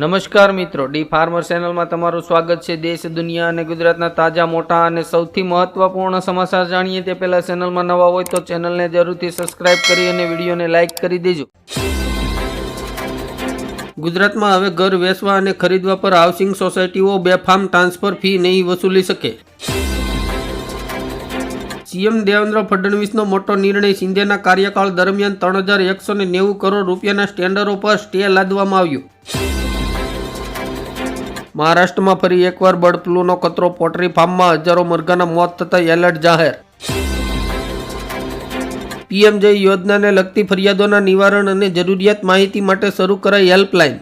નમસ્કાર મિત્રો, D farmer ચેનલમાં તમારું સ્વાગત છે. દેશ, દુનિયા અને ગુજરાતના તાજા, મોટા અને સૌથી મહત્વપૂર્ણ સમાચાર જાણીએ તે પહેલા ચેનલમાં નવા હોય તો ચેનલને જરૂરથી સબસ્ક્રાઇબ કરી અને વિડીયોને લાઇક કરી દેજો. ગુજરાતમાં હવે ઘર વેચવા અને ખરીદવા પર હાઉસિંગ સોસાયટીઓ બેફામ ટ્રાન્સફર ફી નહીં વસૂલી શકે. સીએમ દેવેન્દ્ર ફડણવીસનો મોટો નિર્ણય સિંધેના કાર્યકાળ દરમિયાન ત્રણ હજાર એકસો નેવું કરોડ રૂપિયાના સ્ટેન્ડરો પર સ્ટે લાદવામાં આવ્યો. મહારાષ્ટ્રમાં ફરી એકવાર બર્ડ ફ્લૂનો ખતરો પોલ્ટ્રી ફાર્મમાં હજારો મરઘાના મોત થતા એલર્ટ જાહેર. પીએમજય યોજનાને લગતી ફરિયાદોના નિવારણ અને જરૂરિયાત માહિતી માટે શરૂ કરાઈ હેલ્પલાઇન.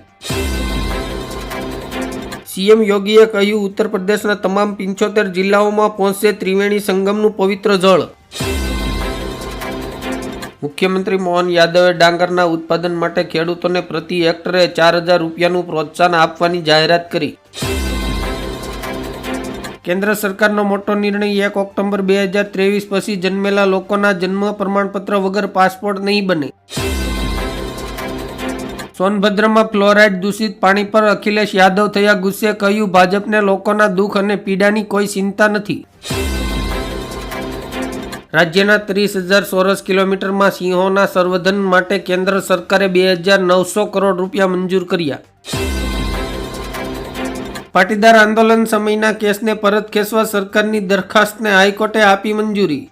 સીએમ યોગીએ કહ્યું, ઉત્તર પ્રદેશના તમામ પંચોતેર જિલ્લાઓમાં પહોંચશે ત્રિવેણી સંગમનું પવિત્ર જળ. મુખ્યમંત્રી મોહન યાદવે ડાંગરના ઉત્પાદન માટે ખેડૂતોને પ્રતિ હેક્ટરે ચાર હજાર રૂપિયાનું પ્રોત્સાહન આપવાની જાહેરાત કરી. કેન્દ્ર સરકારનો મોટો નિર્ણય એક ઓક્ટોબર બે હજાર ત્રેવીસ પછી જન્મેલા લોકોના જન્મ પ્રમાણપત્ર વગર પાસપોર્ટ નહીં બને. સોનભદ્રમાં ફ્લોરાઇડ દૂષિત પાણી પર અખિલેશ યાદવ થયા ગુસ્સે કહ્યું, ભાજપને લોકોના દુઃખ અને પીડાની કોઈ ચિંતા નથી. રાજ્યના ત્રીસ હજાર ચોરસ કિલોમીટરમાં સિંહોના સંવર્ધન માટે કેન્દ્ર સરકારે બે હજાર નવસો કરોડ રૂપિયા મંજૂર કર્યા. પાટીદાર આંદોલન સમયના કેસને પરત ખેંચવા સરકારની દરખાસ્તને હાઈકોર્ટે આપી મંજૂરી.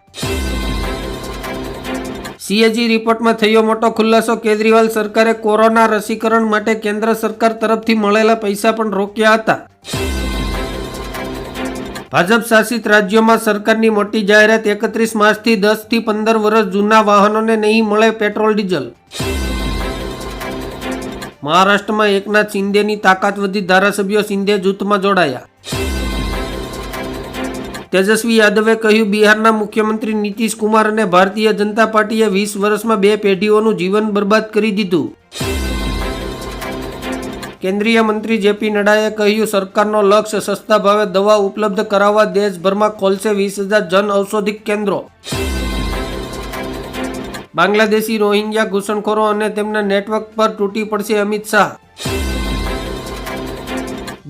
સીએજી રિપોર્ટમાં થયો મોટો ખુલાસો, કેજરીવાલ સરકારે કોરોના રસીકરણ માટે કેન્દ્ર સરકાર તરફથી મળેલા પૈસા પણ રોક્યા હતા. ભાજપ શાસિત રાજ્યોમાં સરકારની મોટી જાહેરાત એકત્રીસ માર્ચથી દસથી પંદર વર્ષ જૂના વાહનોને નહીં મળે પેટ્રોલ, ડીઝલ. મહારાષ્ટ્રમાં એકનાથ શિંદેની તાકાત વધી ધારાસભ્યો શિંદે જૂથમાં જોડાયા. તેજસ્વી યાદવે કહ્યું, બિહારના મુખ્યમંત્રી નીતિશ કુમાર અને ભારતીય જનતા પાર્ટીએ વીસ વર્ષમાં બે પેઢીઓનું જીવન બરબાદ કરી દીધું. કેન્દ્રીય મંત્રી જેપી નડ્ડાએ કહ્યું, સરકારનો લક્ષ્ય સસ્તા ભાવે દવા ઉપલબ્ધ કરાવવા દેશભરમાં ખોલશે વીસ હજાર જન ઔષધિક કેન્દ્રો. બાંગ્લાદેશી રોહિંગ્યા ઘૂસણખોરો અને તેમના નેટવર્ક પર તૂટી પડશે અમિત શાહ.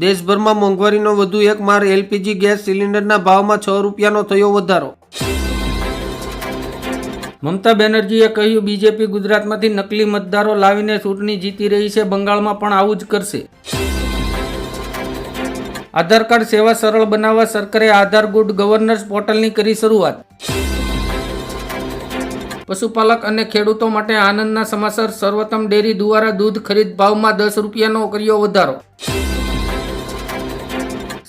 દેશભરમાં મોંઘવારીનો વધુ એક માર, એલપીજી ગેસ સિલિન્ડરના ભાવમાં છ રૂપિયાનો થયો વધારો. મમતા બેનર્જીએ કહ્યું, બીજેપી ગુજરાતમાંથી નકલી મતદારો લાવીને ચૂંટણી જીતી રહી છે, બંગાળમાં પણ આવું જ કરશે. આધાર કાર્ડ સેવા સરળ બનાવવા સરકારે આધાર ગુડ ગવર્નન્સ પોર્ટલની કરી શરૂઆત. પશુપાલક અને ખેડૂતો માટે આનંદના સમાચાર, સર્વોત્તમ ડેરી દ્વારા દૂધ ખરીદ ભાવમાં દસ રૂપિયાનો કર્યો વધારો.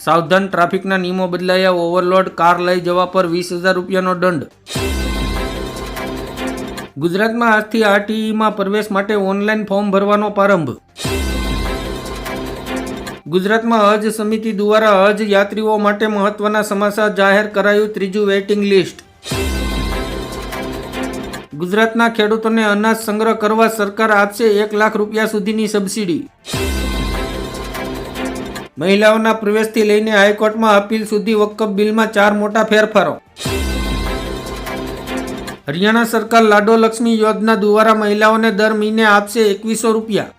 સાવધાન ટ્રાફિકના નિયમો બદલાયા, ઓવરલોડ, કાર લઈ જવા પર વીસ હજાર રૂપિયાનો દંડ. ગુજરાતમાં આજથી આરટીઈમાં પ્રવેશ માટે ઓનલાઈન ફોર્મ ભરવાનો પ્રારંભ. ગુજરાતમાં હજ સમિતિ દ્વારા હજ યાત્રીઓ માટે મહત્વના સમાચાર જાહેર કરાયું ત્રીજું વેઇટિંગ લિસ્ટ. ગુજરાતના ખેડૂતોને અનાજ સંગ્રહ કરવા સરકાર આપશે એક લાખ રૂપિયા સુધીની સબસિડી. મહિલાઓના પ્રવેશથી લઈને હાઈકોર્ટમાં અપીલ સુધી વકફ બિલમાં ચાર મોટા ફેરફારો. હરિયાણા સરકાર લાડો લક્ષ્મી યોજના દ્વારા મહિલાઓને દર મહિને આપશે એકવીસો રૂપિયા.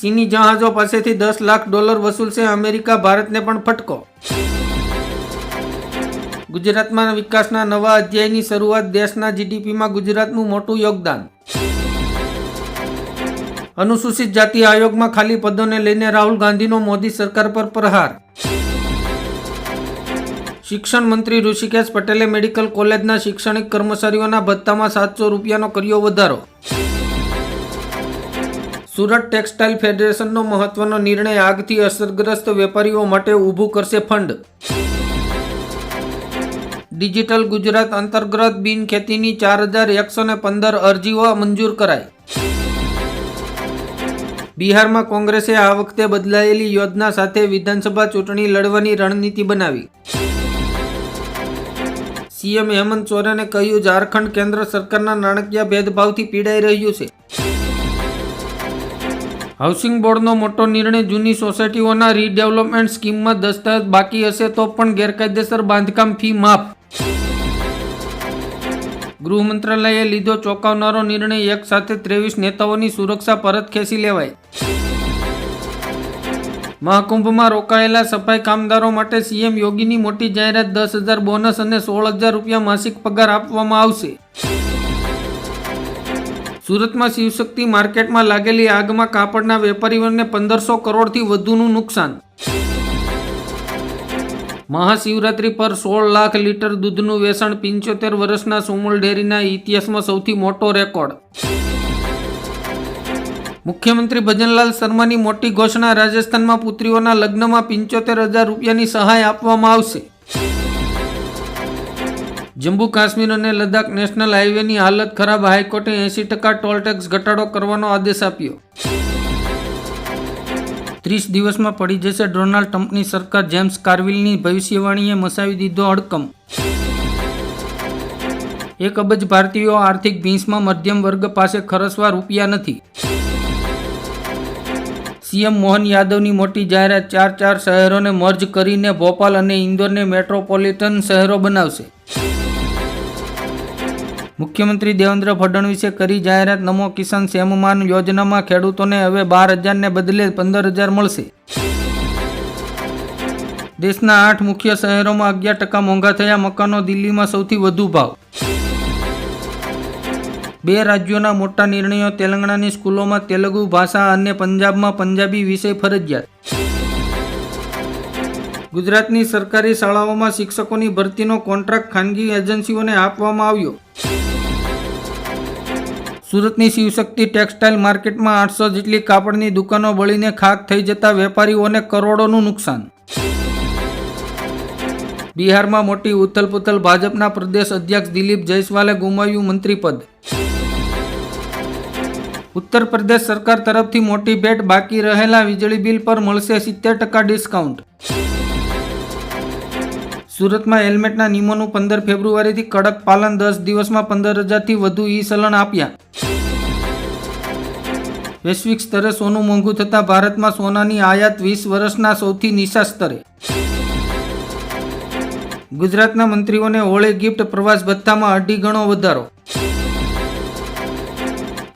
ચીની જહાજો પાસેથી દસ લાખ ડોલર વસૂલશે અમેરિકા, ભારતને પણ ફટકો. ગુજરાતમાં વિકાસના નવા અધ્યાયની શરૂઆત દેશના જીડીપીમાં ગુજરાતનું મોટું યોગદાન. અનુસૂચિત જાતિ આયોગમાં ખાલી પદોને લઈને રાહુલ ગાંધીનો મોદી સરકાર પર પ્રહાર. શિક્ષણ મંત્રી ઋષિકેશ પટેલે મેડિકલ કોલેજના શૈક્ષણિક કર્મચારીઓના ભથ્થામાં સાતસો રૂપિયાનો કર્યો વધારો. સુરત ટેક્સટાઇલ ફેડરેશનનો મહત્વનો નિર્ણય આગથી અસરગ્રસ્ત વેપારીઓ માટે ઊભું કરશે ફંડ. ડિજિટલ ગુજરાત અંતર્ગત બિનખેતીની ચાર હજાર એકસો ને પંદર અરજીઓ મંજૂર કરાઈ. બિહારમાં કોંગ્રેસે આ વખતે બદલાયેલી યોજના સાથે વિધાનસભા ચૂંટણી લડવાની રણનીતિ બનાવી. સીએમ હેમંત સોરેને કહ્યું, ઝારખંડ કેન્દ્ર સરકારના નાણાકીય ભેદભાવથી પીડાઈ રહ્યું છે. હાઉસિંગ બોર્ડનો મોટો નિર્ણય જૂની સોસાયટીઓના રીડેવલપમેન્ટ સ્કીમમાં દસ્તાવેજ બાકી હશે તો પણ ગેરકાયદેસર બાંધકામ ફી માફ. ગૃહ મંત્રાલયે લીધો ચોંકાવનારો નિર્ણય એક સાથે ત્રેવીસ નેતાઓની સુરક્ષા પરત ખેંચી લેવાય. મહાકુંભમાં રોકાયેલા સફાઈ કામદારો માટે સીએમ યોગીની મોટી જાહેરાત દસ હજાર બોનસ અને સોળ હજાર રૂપિયા માસિક પગાર આપવામાં આવશે. સુરતમાં શિવશક્તિ માર્કેટમાં લાગેલી આગમાં કાપડના વેપારીઓને પંદરસો કરોડથી વધુનું નુકસાન. મહાશિવરાત્રી પર સોળ લાખ લીટર દૂધનું વેચાણ પંચોતેર વર્ષના સુમુલ ડેરીના ઇતિહાસમાં સૌથી મોટો રેકોર્ડ. મુખ્યમંત્રી ભજનલાલ શર્માની મોટી ઘોષણા રાજસ્થાનમાં પુત્રીઓના લગ્નમાં પંચોતેર હજાર રૂપિયાની સહાય આપવામાં આવશે. જમ્મુ કાશ્મીર અને લદ્દાખ નેશનલ હાઈવેની હાલત ખરાબ, હાઈકોર્ટે એંસી ટકા ટોલ ટેક્સ ઘટાડો કરવાનો આદેશ આપ્યો. ત્રીસ દિવસમાં પડી જશે ડોનાલ્ડ ટ્રમ્પની સરકાર, જેમ્સ કાર્વિલની ભવિષ્યવાણીએ મસાવી દીધો અડકમ. એક અબજ ભારતીયો આર્થિક ભીંસમાં મધ્યમ વર્ગ પાસે ખરસવા રૂપિયા નથી. સીએમ મોહન યાદવની મોટી જાહેરાત ચાર ચાર શહેરોને મર્જ કરીને ભોપાલ અને ઇન્દોરને મેટ્રોપોલિટન શહેરો બનાવશે. મુખ્યમંત્રી દેવેન્દ્ર ફડણવીસે કરી જાહેરાત, નમો કિસાન સેમમાન યોજનામાં ખેડૂતોને હવે બાર હજારને બદલે પંદર હજાર મળશે. દેશના આઠ મુખ્ય શહેરોમાં અગિયાર ટકા મોંઘા થયા મકાનો દિલ્હીમાં સૌથી વધુ ભાવ. બે રાજ્યોના મોટા નિર્ણયો તેલંગાણાની સ્કૂલોમાં તેલુગુ ભાષા અને પંજાબમાં પંજાબી વિષય ફરજિયાત. ગુજરાતની સરકારી શાળાઓમાં શિક્ષકોની ભરતીનો કોન્ટ્રાક્ટ ખાનગી એજન્સીઓને આપવામાં આવ્યો. સુરતની શિવશક્તિ ટેક્સટાઇલ માર્કેટમાં આઠસો જેટલી કાપડની દુકાનો બળીને ખાક થઈ જતા વેપારીઓને કરોડોનું નુકસાન. બિહારમાં મોટી ઉથલપુથલ ભાજપના પ્રદેશ અધ્યક્ષ દિલીપ જયસ્વાલે ગુમાવ્યું મંત્રીપદ. ઉત્તર પ્રદેશ સરકાર તરફથી મોટી ભેટ બાકી રહેલા વીજળી બિલ પર મળશે સિત્તેર ટકા ડિસ્કાઉન્ટ. સુરતમાં હેલ્મેટના નિયમોનું પંદર ફેબ્રુઆરીથી કડક પાલન દસ દિવસમાં પંદર હજારથી વધુ ઈ સલણ આપ્યા. વૈશ્વિક સ્તરે સોનું મોંઘું થતાં ભારતમાં સોનાની આયાત વીસ વર્ષના સૌથી નીચા સ્તરે. ગુજરાતના મંત્રીઓને હોળી ગિફ્ટ પ્રવાસ ભથ્થામાં અઢી ગણો વધારો.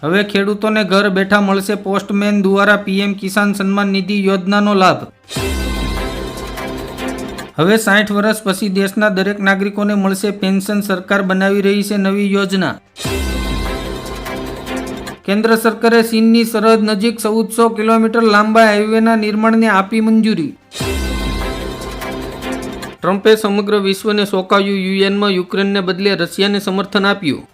હવે ખેડૂતોને ઘર બેઠા મળશે પોસ્ટમેન દ્વારા પીએમ કિસાન સન્માન નિધિ યોજનાનો લાભ. હવે સાઠ વર્ષ પછી દેશના દરેક નાગરિકોને મળશે પેન્શન સરકાર બનાવી રહી છે નવી યોજના. કેન્દ્ર સરકારે ચીનની સરહદ નજીક ચૌદસો કિલોમીટર લાંબા હાઈવેના નિર્માણને આપી મંજૂરી. ટ્રમ્પે સમગ્ર વિશ્વને ચોંકાવ્યું યુએનમાં યુક્રેનને બદલે રશિયાને સમર્થન આપ્યું.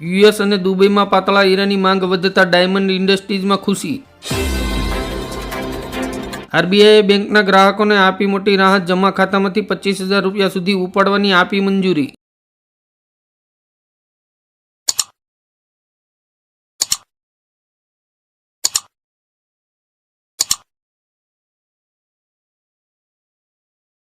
યુએસ અને દુબઈમાં પાતળા હીરાની માંગ વધતા ડાયમંડ ઇન્ડસ્ટ્રીઝમાં ખુશી. આરબીઆઈએ બેંકના ગ્રાહકોને આપી મોટી રાહત, જમા ખાતામાંથી પચીસ હજાર રૂપિયા સુધી ઉપાડવાની આપી મંજૂરી.